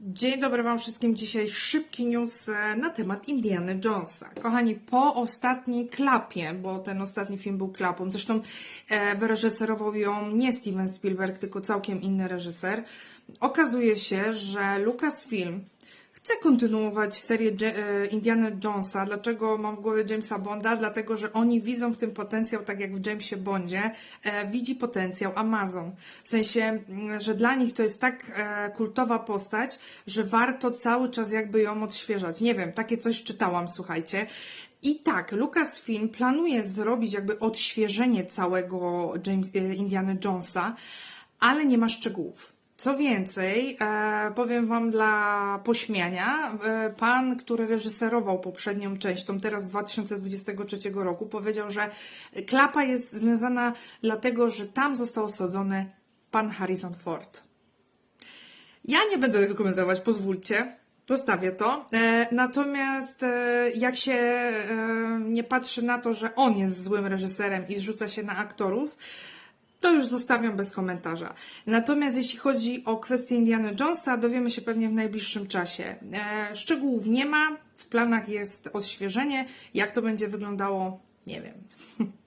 Dzień dobry Wam wszystkim. Dzisiaj szybki news e, na temat Indiana Jonesa. Kochani, po ostatniej klapie, bo ten ostatni film był klapą, zresztą e, wyreżyserował ją nie Steven Spielberg, tylko całkiem inny reżyser, okazuje się, że Lucasfilm chce kontynuować serię e, Indiana Jonesa. Dlaczego mam w głowie Jamesa Bonda? Dlatego, że oni widzą w tym potencjał, tak jak w Jamesie Bondzie, e, widzi potencjał Amazon. W sensie, mm, że dla nich to jest tak e, kultowa postać, że warto cały czas jakby ją odświeżać. Nie wiem, takie coś czytałam, słuchajcie. I tak, Lucasfilm planuje zrobić jakby odświeżenie całego James, Indiana Jonesa, ale nie ma szczegółów. Co więcej, e, powiem Wam dla pośmiania, e, pan, który reżyserował poprzednią część, tą teraz z 2023 roku, powiedział, że klapa jest związana dlatego, że tam został osadzony pan Harrison Ford. Ja nie będę tego komentować, pozwólcie. Zostawię to. E, natomiast jak się nie patrzy na to, że on jest złym reżyserem i zrzuca się na aktorów, to już zostawiam bez komentarza. Natomiast jeśli chodzi o kwestię Indiana Jonesa, dowiemy się pewnie w najbliższym czasie. E, szczegółów nie ma, w planach jest odświeżenie. Jak to będzie wyglądało, nie wiem.